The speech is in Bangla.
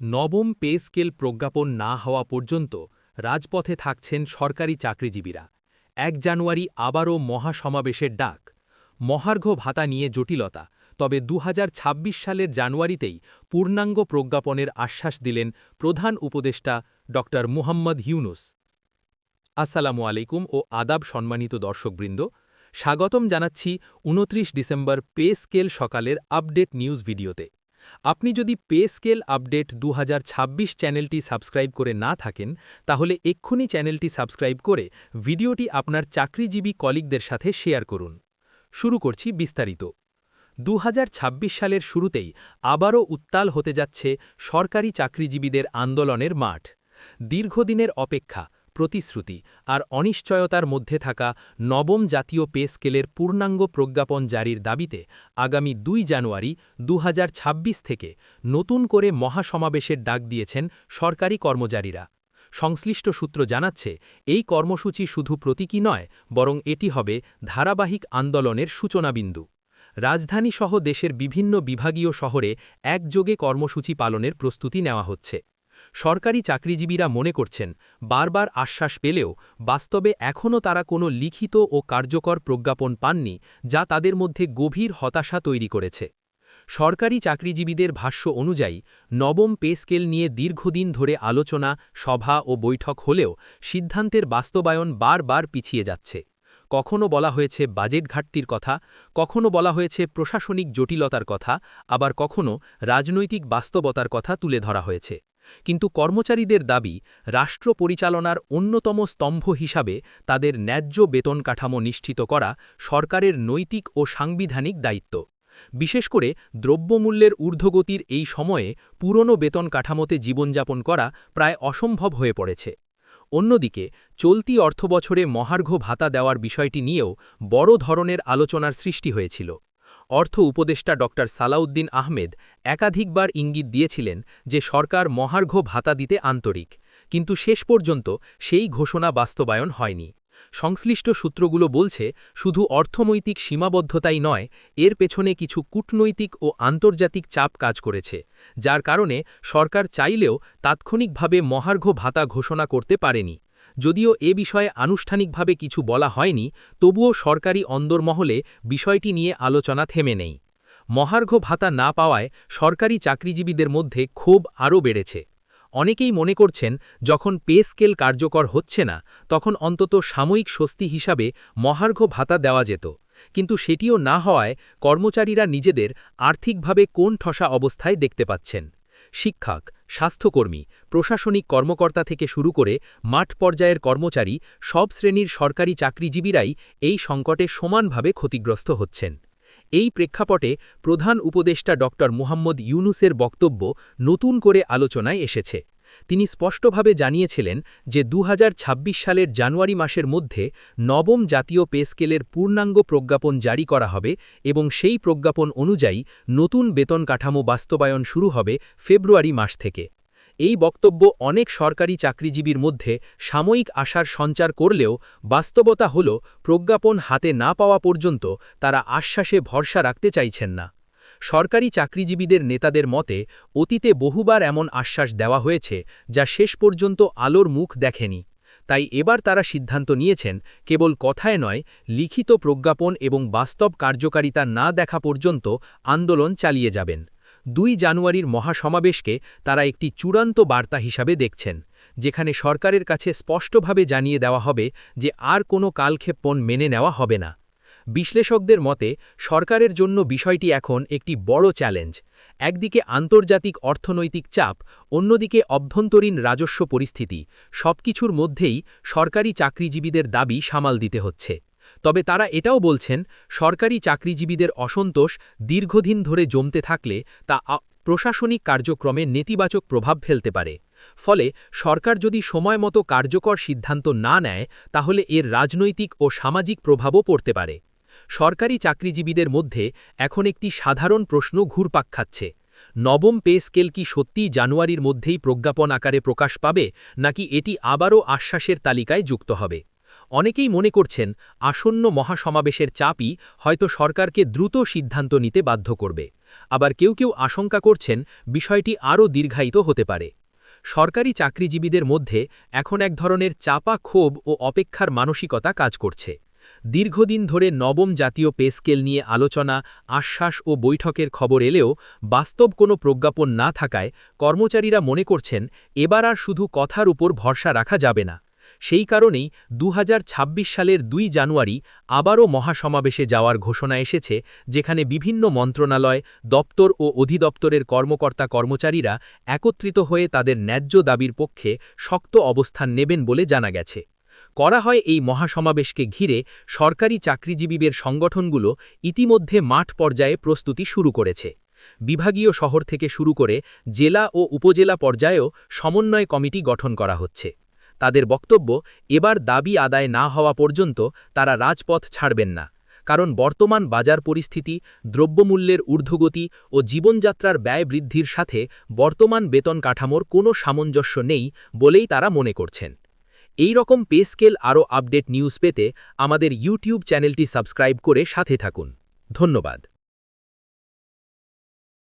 নবম পে স্কেল প্রজ্ঞাপন না হওয়া পর্যন্ত রাজপথে থাকছেন সরকারি চাকরিজীবীরা। এক জানুয়ারি আবারও মহাসমাবেশের ডাক। মহার্ঘ ভাতা নিয়ে জটিলতা, তবে দু হাজার ছাব্বিশ সালের জানুয়ারিতেই পূর্ণাঙ্গ প্রজ্ঞাপনের আশ্বাস দিলেন প্রধান উপদেষ্টা ড. মুহাম্মদ ইউনুস। আসসালামু আলাইকুম ও আদাব সম্মানিত দর্শকবৃন্দ, স্বাগতম জানাচ্ছি উনত্রিশ ডিসেম্বর পে স্কেল সকালের আপডেট নিউজ ভিডিওতে। আপনি যদি পে স্কেল আপডেট দু হাজার ছাব্বিশ চ্যানেলটি সাবস্ক্রাইব করে না থাকেন, তাহলে এক্ষুনি চ্যানেলটি সাবস্ক্রাইব করে ভিডিওটি আপনার চাকরিজীবী কলিগদের সাথে শেয়ার করুন। শুরু করছি বিস্তারিত। দু হাজার ছাব্বিশ সালের শুরুতেই আবারও উত্তাল হতে যাচ্ছে সরকারি চাকরিজীবীদের আন্দোলনের মাঠ। দীর্ঘদিনের অপেক্ষা প্রতিশ্রুতি আর অনিশ্চয়তার মধ্যে থাকা নবম জাতীয় পে স্কেলের পূর্ণাঙ্গ প্রজ্ঞাপন জারির দাবিতে আগামী দুই জানুয়ারি দু হাজার ছাব্বিশ থেকে নতুন করে মহাসমাবেশের ডাক দিয়েছেন সরকারি কর্মচারীরা। সংশ্লিষ্ট সূত্র জানাচ্ছে, এই কর্মসূচি শুধু প্রতীকী নয়, বরং এটি হবে ধারাবাহিক আন্দোলনের সূচনাবিন্দু। রাজধানীসহ দেশের বিভিন্ন বিভাগীয় শহরে একযোগে কর্মসূচি পালনের প্রস্তুতি নেওয়া হচ্ছে। সরকারি চাকরিজীবীরা মনে করছেন, বারবার আশ্বাস পেলেও বাস্তবে এখনও তারা কোনো লিখিত ও কার্যকর প্রজ্ঞাপন পাননি, যা তাদের মধ্যে গভীর হতাশা তৈরি করেছে। সরকারি চাকরিজীবীদের ভাষ্য অনুযায়ী, নবম পে স্কেল নিয়ে দীর্ঘদিন ধরে আলোচনা, সভা ও বৈঠক হলেও সিদ্ধান্তের বাস্তবায়ন বারবার পিছিয়ে যাচ্ছে। কখনো বলা হয়েছে বাজেট ঘাটতির কথা, কখনো বলা হয়েছে প্রশাসনিক জটিলতার কথা, আবার কখনো রাজনৈতিক বাস্তবতার কথা তুলে ধরা হয়েছে। কিন্তু কর্মচারীদের দাবি, রাষ্ট্র পরিচালনার অন্যতম স্তম্ভ হিসাবে তাদের ন্যায্য বেতন কাঠামো নিশ্চিত করা সরকারের নৈতিক ও সাংবিধানিক দায়িত্ব। বিশেষ করে দ্রব্যমূল্যের ঊর্ধ্বগতির এই সময়ে পুরনো বেতন কাঠামোতে জীবনযাপন করা প্রায় অসম্ভব হয়ে পড়েছে। অন্যদিকে, চলতি অর্থবছরে মহার্ঘ ভাতা দেওয়ার বিষয়টি নিয়েও বড় ধরনের আলোচনার সৃষ্টি হয়েছিল। অর্থ উপদেষ্টা ড. সালাউদ্দিন আহমেদ একাধিকবার ইঙ্গিত দিয়েছিলেন যে সরকার মহার্ঘ ভাতা দিতে আন্তরিক, কিন্তু শেষ পর্যন্ত সেই ঘোষণা বাস্তবায়ন হয়নি। সংশ্লিষ্ট সূত্রগুলো বলছে, শুধু অর্থনৈতিক সীমাবদ্ধতাই নয়, এর পেছনে কিছু কূটনৈতিক ও আন্তর্জাতিক চাপ কাজ করেছে, যার কারণে সরকার চাইলেও তাৎক্ষণিকভাবে মহার্ঘ ভাতা ঘোষণা করতে পারেনি। যদিও এ বিষয়ে আনুষ্ঠানিকভাবে কিছু বলা হয়নি, তবুও সরকারি অন্দরমহলে বিষয়টি নিয়ে আলোচনা থেমে নেই। মহার্ঘ ভাতা না পাওয়ায় সরকারি চাকরিজীবীদের মধ্যে ক্ষোভ আরও বেড়েছে। অনেকেই মনে করছেন, যখন পে স্কেল কার্যকর হচ্ছে না, তখন অন্তত সাময়িক স্বস্তি হিসাবে মহার্ঘ ভাতা দেওয়া যেত। কিন্তু সেটিও না হওয়ায় কর্মচারীরা নিজেদের আর্থিকভাবে কোন ঠসা অবস্থায় দেখতে পাচ্ছেন। শিক্ষক স্বাস্থ্যকর্মী, প্রশাসনিক কর্মকর্তা থেকে শুরু করে মাঠ পর্যায়ের কর্মচারী, সব শ্রেণির সরকারি চাকরিজীবীরাই এই সংকটে সমানভাবে ক্ষতিগ্রস্ত হচ্ছেন। এই প্রেক্ষাপটে প্রধান উপদেষ্টা ড মুহাম্মদ ইউনুসের বক্তব্য নতুন করে আলোচনায় এসেছে। তিনি স্পষ্টভাবে জানিয়েছিলেন যে দু হাজার ছাব্বিশ সালের জানুয়ারি মাসের মধ্যে নবম জাতীয় পে স্কেলের পূর্ণাঙ্গ প্রজ্ঞাপন জারি করা হবে এবং সেই প্রজ্ঞাপন অনুযায়ী নতুন বেতন কাঠামো বাস্তবায়ন শুরু হবে ফেব্রুয়ারি মাস থেকে। এই বক্তব্য অনেক সরকারি চাকরিজীবীর মধ্যে সাময়িক আশার সঞ্চার করলেও বাস্তবতা হল, প্রজ্ঞাপন হাতে না পাওয়া পর্যন্ত তারা আশ্বাসে ভরসা রাখতে চাইছেন না। সরকারি চাকরিজীবীদের নেতাদের মতে, অতীতে বহুবার এমন আশ্বাস দেওয়া হয়েছে, যা শেষ পর্যন্ত আলোর মুখ দেখেনি। তাই এবার তারা সিদ্ধান্ত নিয়েছেন, কেবল কথায় নয়, লিখিত প্রজ্ঞাপন এবং বাস্তব কার্যকারিতা না দেখা পর্যন্ত আন্দোলন চালিয়ে যাবেন। দুই জানুয়ারির মহাসমাবেশকে তারা একটি চূড়ান্ত বার্তা হিসাবে দেখছেন, যেখানে সরকারের কাছে স্পষ্টভাবে জানিয়ে দেওয়া হবে যে আর কোনো কালক্ষেপণ মেনে নেওয়া হবে না। বিশ্লেষকদের মতে, সরকারের জন্য বিষয়টি এখন একটি বড় চ্যালেঞ্জ। একদিকে আন্তর্জাতিক অর্থনৈতিক চাপ, অন্যদিকে অভ্যন্তরীণ রাজস্ব পরিস্থিতি, সবকিছুর মধ্যেই সরকারি চাকরিজীবীদের দাবি সামাল দিতে হচ্ছে। তবে তারা এটাও বলছেন, সরকারি চাকরিজীবীদের অসন্তোষ দীর্ঘদিন ধরে জমতে থাকলে তা প্রশাসনিক কার্যক্রমে নেতিবাচক প্রভাব ফেলতে পারে। ফলে সরকার যদি সময় মতো কার্যকর সিদ্ধান্ত না নেয়, তাহলে এর রাজনৈতিক ও সামাজিক প্রভাবও পড়তে পারে। সরকারি চাকরিজীবীদের মধ্যে এখন একটি সাধারণ প্রশ্ন ঘুরপাক খাচ্ছে। নবম পে স্কেল কি সত্যিই জানুয়ারির মধ্যেই প্রজ্ঞাপন আকারে প্রকাশ পাবে, নাকি এটি আবারও আশ্বাসের তালিকায় যুক্ত হবে? অনেকেই মনে করছেন, আসন্ন মহাসমাবেশের চাপই হয়তো সরকারকে দ্রুত সিদ্ধান্ত নিতে বাধ্য করবে। আবার কেউ কেউ আশঙ্কা করছেন, বিষয়টি আরও দীর্ঘায়িত হতে পারে। সরকারি চাকরিজীবীদের মধ্যে এখন এক ধরনের চাপা ক্ষোভ ও অপেক্ষার মানসিকতা কাজ করছে। দীর্ঘদিন ধরে নবম জাতীয় পে স্কেল নিয়ে আলোচনা, আশ্বাস ও বৈঠকের খবর এলেও বাস্তব কোনো প্রজ্ঞাপন না থাকায় কর্মচারীরা মনে করছেন, এবার আর শুধু কথার উপর ভরসা রাখা যাবে না। সেই কারণেই দু হাজার ছাব্বিশ সালের দুই জানুয়ারি আবারও মহাসমাবেশে যাওয়ার ঘোষণা এসেছে, যেখানে বিভিন্ন মন্ত্রণালয়, দপ্তর ও অধিদপ্তরের কর্মকর্তা কর্মচারীরা একত্রিত হয়ে তাদের ন্যায্য দাবির পক্ষে শক্ত অবস্থান নেবেন বলে জানা গেছে। করা হয় এই মহাসমাবেশকে ঘিরে সরকারি চাকরিজীবীদের সংগঠনগুলো ইতিমধ্যে মাঠ পর্যায়ে প্রস্তুতি শুরু করেছে। বিভাগীয় শহর থেকে শুরু করে জেলা ও উপজেলা পর্যায়েও সমন্বয় কমিটি গঠন করা হচ্ছে। তাদের বক্তব্য, এবার দাবি আদায় না হওয়া পর্যন্ত তারা রাজপথ ছাড়বেন না, কারণ বর্তমান বাজার পরিস্থিতি, দ্রব্যমূল্যের ঊর্ধ্বগতি ও জীবনযাত্রার ব্যয় বৃদ্ধির সাথে বর্তমান বেতন কাঠামোর কোনো সামঞ্জস্য নেই বলেই তারা মনে করছেন। এই রকম পে স্কেল আরও আপডেট নিউজ পেতে আমাদের ইউটিউব চ্যানেলটি সাবস্ক্রাইব করে সাথে থাকুন। ধন্যবাদ।